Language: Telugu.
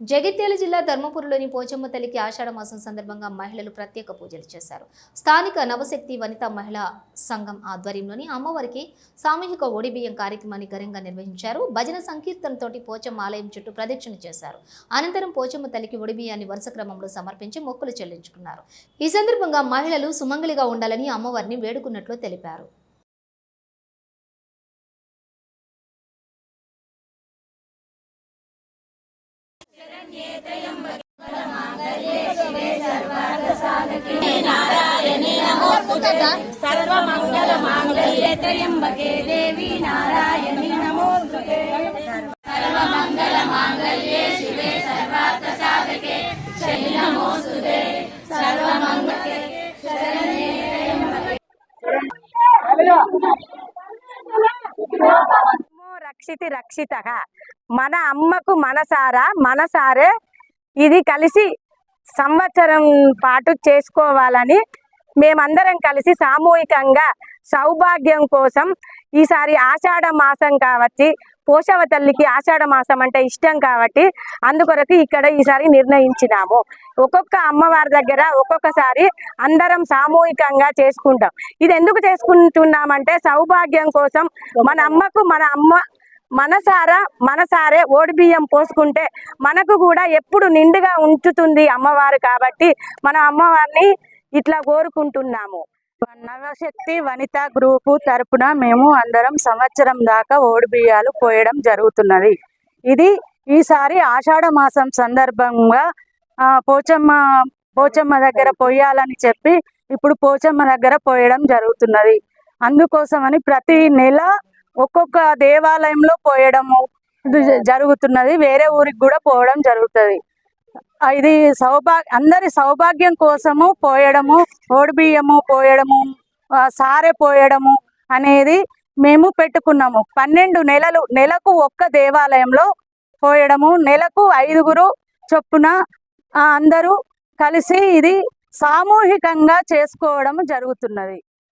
జగిత్యాల జిల్లా ధర్మపురిలోని పోచమ్మ తల్లికి ఆషాఢ మాసం సందర్భంగా మహిళలు ప్రత్యేక పూజలు చేశారు. స్థానిక నవశక్తి వనితా మహిళా సంఘం ఆధ్వర్యంలోని అమ్మవారికి సామూహిక ఒడిబియ్యం కార్యక్రమాన్ని ఘనంగా నిర్వహించారు. భజన సంకీర్తనతోటి పోచమ్మ ఆలయం చుట్టూ ప్రదక్షిణ చేశారు. అనంతరం పోచమ్మ తల్లికి ఒడిబియ్యాన్ని వరుస క్రమంలో సమర్పించి మొక్కులు చెల్లించుకున్నారు. ఈ సందర్భంగా మహిళలు సుమంగళిగా ఉండాలని అమ్మవారిని వేడుకున్నట్లు తెలిపారు. సర్వమంగళ మాంగళ్యే త్రయంబకే దేవి నారాయణి నమోస్తుతే సర్వమంగళ మాంగళ్యే శివే సర్వార్థ సాధకే శని నమోస్తుతే సర్వమంగళే రక్షితి రక్షిత. మన అమ్మకు మనసారా? మనసారే. ఇది కలిసి సంవత్సరం పాటు చేసుకోవాలని మేమందరం కలిసి సామూహికంగా సౌభాగ్యం కోసం ఈసారి ఆషాఢ మాసం కాబట్టి పోషవ తల్లికి ఆషాఢ మాసం అంటే ఇష్టం కాబట్టి అందుకొరకు ఇక్కడ ఈసారి నిర్ణయించినాము. ఒక్కొక్క అమ్మవారి దగ్గర ఒక్కొక్కసారి అందరం సామూహికంగా చేసుకుంటాం. ఇది ఎందుకు చేసుకుంటున్నామంటే సౌభాగ్యం కోసం మన అమ్మకు మన అమ్మ మనసారా మనసారే ఓడి బియ్యం పోసుకుంటే మనకు కూడా ఎప్పుడు నిండుగా ఉంచుతుంది అమ్మవారు కాబట్టి మన అమ్మవారిని ఇట్లా కోరుకుంటున్నాము. నవశక్తి వనిత గ్రూపు తరపున మేము అందరం సంవత్సరం దాకా ఓడి బియ్యాలు పోయడం జరుగుతున్నది. ఇది ఈసారి ఆషాఢ మాసం సందర్భంగా పోచమ్మ పోచమ్మ దగ్గర పోయాలని చెప్పి ఇప్పుడు పోచమ్మ దగ్గర పోయడం జరుగుతున్నది. అందుకోసమని ప్రతి నెల ఒక్కొక్క దేవాలయంలో పోయడము ఇది జరుగుతున్నది. వేరే ఊరికి కూడా పోవడం జరుగుతుంది. ఇది సౌభాగ్య అందరి సౌభాగ్యం కోసము పోయడము ఓడిబియ్యము పోయడము సారే సారె పోయడము అనేది మేము పెట్టుకున్నాము. పన్నెండు నెలలు నెలకు ఒక్క దేవాలయంలో పోయడము నెలకు ఐదుగురు చొప్పున అందరూ కలిసి ఇది సామూహికంగా చేసుకోవడం జరుగుతున్నది.